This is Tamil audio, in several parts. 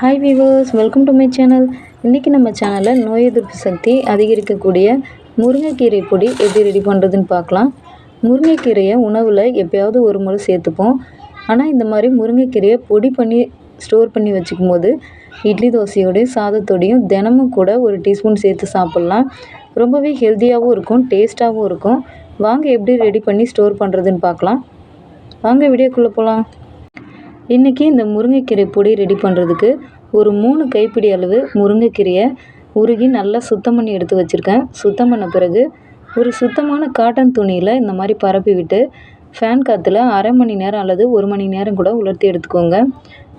Hi viewers welcome to my channel இன்றைக்கி நம்ம சேனலில் நோய் எதிர்ப்பு சக்தி அதிகரிக்கக்கூடிய முருங்கைக்கீரை பொடி எப்படி ரெடி பண்ணுறதுன்னு பார்க்கலாம். முருங்கைக்கீரையை உணவில் எப்போயாவது ஒரு முறை சேர்த்துப்போம். ஆனால் இந்த மாதிரி முருங்கைக்கீரையை பொடி பண்ணி ஸ்டோர் பண்ணி வச்சுக்கும் போது இட்லி தோசையோடையும் சாதத்தோடையும் தினமும் கூட ஒரு டீஸ்பூன் சேர்த்து சாப்பிட்லாம். ரொம்பவே ஹெல்த்தியாகவும் இருக்கும் டேஸ்ட்டாகவும் இருக்கும். வாங்க எப்படி ரெடி பண்ணி ஸ்டோர் பண்ணுறதுன்னு பார்க்கலாம். வாங்க வீடியோக்குள்ளே போகலாம் இன்றைக்கி இந்த முருங்கைக்கீரை பொடி ரெடி பண்ணுறதுக்கு ஒரு மூணு கைப்பிடி அளவு முருங்கைக்கீரையை உருகி நல்லா சுத்தம் பண்ணி எடுத்து வச்சுருக்கேன். சுத்தம் பண்ண பிறகு ஒரு சுத்தமான காட்டன் துணியில் இந்த மாதிரி பரப்பி விட்டு ஃபேன் காற்றுல அரை மணி நேரம் அல்லது ஒரு மணி நேரம் கூட உலர்த்தி எடுத்துக்கோங்க.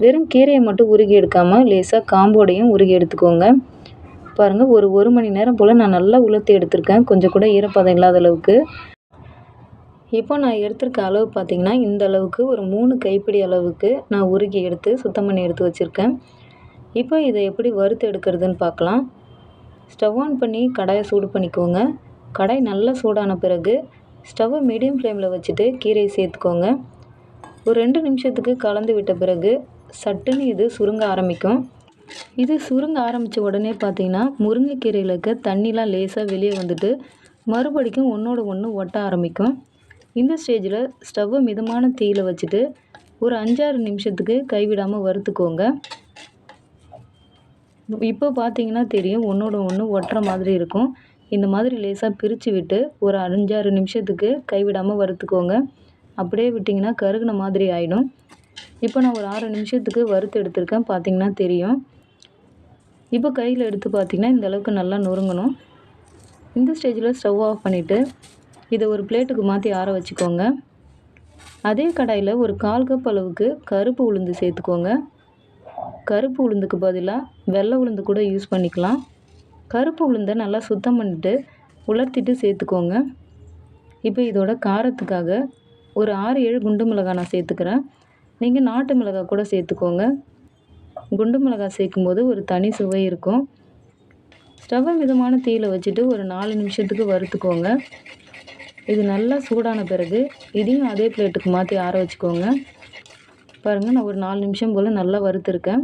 வெறும் கீரையை மட்டும் உருகி எடுக்காமல் லேசாக காம்போடையும் உருகி எடுத்துக்கோங்க. பாருங்கள் ஒரு ஒரு மணி நேரம் போல் நான் நல்லா உலர்த்தி எடுத்திருக்கேன். கொஞ்சம் கூட ஈரப்பதம் இல்லாத அளவுக்கு. இப்போ நான் எடுத்திருக்க அளவு பார்த்திங்கன்னா இந்த அளவுக்கு ஒரு மூணு கைப்பிடி அளவுக்கு நான் உருகி எடுத்து சுத்தம் பண்ணி எடுத்து வச்சுருக்கேன். இப்போ இதை எப்படி வறுத்து எடுக்கிறதுன்னு பார்க்கலாம். ஸ்டவ் ஆன் பண்ணி கடாயை சூடு பண்ணிக்கோங்க. கடாய் நல்லா சூடான பிறகு ஸ்டவ்வை மீடியம் ஃப்ளேமில் வச்சுட்டு கீரையை சேர்த்துக்கோங்க. ஒரு ரெண்டு நிமிஷத்துக்கு கலந்து விட்ட பிறகு சட்டுன்னு இது சுருங்க ஆரம்பிக்கும். இது சுருங்க ஆரம்பித்த உடனே பார்த்திங்கன்னா முருங்கைக்கீரையில் இருக்க தண்ணிலாம் லேசாக வெளியே வந்துட்டு மறுபடிக்கும் ஒன்றோட ஒன்று ஒட்ட ஆரம்பிக்கும். இந்த ஸ்டேஜில் ஸ்டவ்வை மிதமான தீயில் வச்சுட்டு ஒரு அஞ்சாறு நிமிஷத்துக்கு கைவிடாமல் வறுத்துக்கோங்க. இப்போ பார்த்தீங்கன்னா தெரியும் ஒன்றோட ஒன்று ஒட்டுற மாதிரி இருக்கும். இந்த மாதிரி லேசாக பிரித்து விட்டு ஒரு அஞ்சாறு நிமிஷத்துக்கு கைவிடாமல் வறுத்துக்கோங்க. அப்படியே விட்டிங்கன்னா கருகின மாதிரி ஆகிடும் இப்போ நான் ஒரு ஆறு நிமிஷத்துக்கு வறுத்து எடுத்திருக்கேன் பார்த்தீங்கன்னா தெரியும். இப்போ கையில் எடுத்து பார்த்திங்கன்னா இந்த அளவுக்கு நல்லா நொறுங்கணும். இந்த ஸ்டேஜில் ஸ்டவ் ஆஃப் பண்ணிவிட்டு இதை ஒரு பிளேட்டுக்கு மாற்றி ஆற வச்சுக்கோங்க. அதே கடாயில் ஒரு கால் கப் அளவுக்கு கருப்பு உளுந்து சேர்த்துக்கோங்க. கருப்பு உளுந்துக்கு பதிலாக வெள்ளை உளுந்து கூட யூஸ் பண்ணிக்கலாம். கருப்பு உளுந்தை நல்லா சுத்தம் பண்ணிவிட்டு உலர்த்திட்டு சேர்த்துக்கோங்க. இப்போ இதோட காரத்துக்காக ஒரு ஆறு ஏழு குண்டு மிளகாய் நான் சேர்த்துக்கிறேன். நீங்கள் நாட்டு மிளகாய் கூட சேர்த்துக்கோங்க. குண்டு மிளகாய் சேர்க்கும்போது ஒரு தனி சுவை இருக்கும். ஸ்டவ்வை மிதமான தீயில் வச்சுட்டு ஒரு நாலு நிமிஷத்துக்கு வறுத்துக்கோங்க. இது நல்லா சூடான பிறகு இதையும் அதே பிளேட்டுக்கு மாற்றி ஆற வச்சுக்கோங்க. பாருங்கள் நான் ஒரு நாலு நிமிஷம் போல் நல்லா வறுத்துருக்கேன்.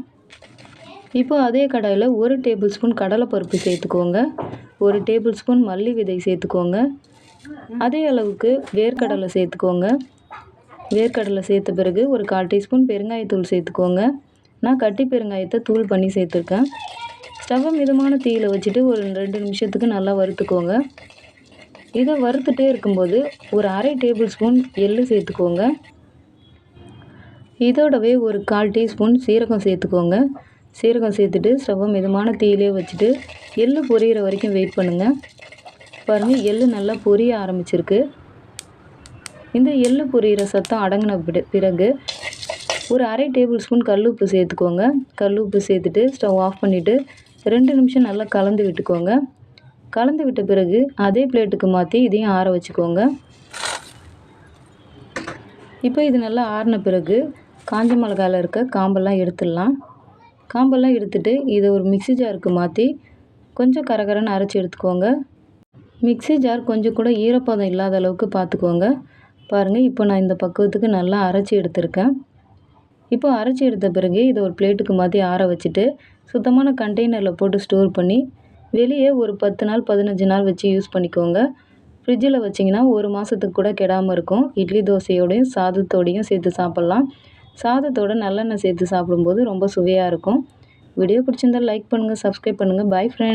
இப்போ அதே கடாயில் ஒரு டேபிள் ஸ்பூன் கடலைப்பருப்பு சேர்த்துக்கோங்க. ஒரு டேபிள் ஸ்பூன் மல்லி விதை சேர்த்துக்கோங்க. அதே அளவுக்கு வேர்க்கடலை சேர்த்துக்கோங்க. வேர்க்கடலை சேர்த்த பிறகு ஒரு கால் டீஸ்பூன் பெருங்காயத்தூள் சேர்த்துக்கோங்க. நான் கட்டி பெருங்காயத்தை தூள் பண்ணி சேர்த்துருக்கேன். ஸ்டவ்வை மிதமான தீயில் வச்சுட்டு ஒரு ரெண்டு நிமிஷத்துக்கு நல்லா வறுத்துக்கோங்க. இதை வறுத்துட்டே இருக்கும்போது ஒரு அரை டேபிள் ஸ்பூன் எள்ளு சேர்த்துக்கோங்க. இதோடவே ஒரு கால் டீஸ்பூன் சீரகம் சேர்த்துக்கோங்க. சீரகம் சேர்த்துட்டு ஸ்டவ்வை மிதமான தீயிலே வச்சுட்டு எள்ளு பொரியிற வரைக்கும் வெயிட் பண்ணுங்கள் பாருங்கள் எள்ளு நல்லா பொரிய ஆரம்பிச்சிருக்கு. இந்த எள்ளு பொரியிற சத்தம் அடங்கின பிறகு ஒரு அரை டேபிள் ஸ்பூன் கல் உப்பு சேர்த்துக்கோங்க. கல் உப்பு சேர்த்துட்டு ஸ்டவ் ஆஃப் பண்ணிவிட்டு ரெண்டு நிமிஷம் நல்லா கலந்து விட்டுக்கோங்க. கலந்து விட்ட பிறகு அதே பிளேட்டுக்கு மாற்றி இதையும் ஆற வச்சுக்கோங்க. இப்போ இது நல்லா ஆறின பிறகு காஞ்ச மிளகாயில் இருக்க காம்பெல்லாம் எடுத்துடலாம். காம்பெல்லாம் எடுத்துகிட்டு இதை ஒரு மிக்சி ஜாருக்கு மாற்றி கொஞ்சம் கரகரன்னு அரைச்சி எடுத்துக்கோங்க. மிக்சி ஜார் கொஞ்சம் கூட ஈரப்பதம் இல்லாத அளவுக்கு பார்த்துக்கோங்க பாருங்கள் இப்போ நான் இந்த பக்குவத்துக்கு நல்லா அரைச்சி எடுத்திருக்கேன். இப்போ அரைச்சி எடுத்த பிறகு இதை ஒரு பிளேட்டுக்கு மாற்றி ஆற வச்சுட்டு சுத்தமான கண்டெய்னரில் போட்டு ஸ்டோர் பண்ணி வெளியே ஒரு பத்து நாள் பதினஞ்சு நாள் வச்சு யூஸ் பண்ணிக்கோங்க. ஃப்ரிட்ஜில் வச்சிங்கன்னா ஒரு மாதத்துக்கு கூட கெடாமல் இருக்கும். இட்லி தோசையோடையும் சாதத்தோடையும் சேர்த்து சாப்பிட்லாம். சாதத்தோடு நல்லெண்ணெய் சேர்த்து சாப்பிடும்போது ரொம்ப சுவையாக இருக்கும். வீடியோ பிடிச்சிருந்தால் லைக் பண்ணுங்கள் சப்ஸ்கிரைப் பண்ணுங்கள் பாய் ஃப்ரெண்ட்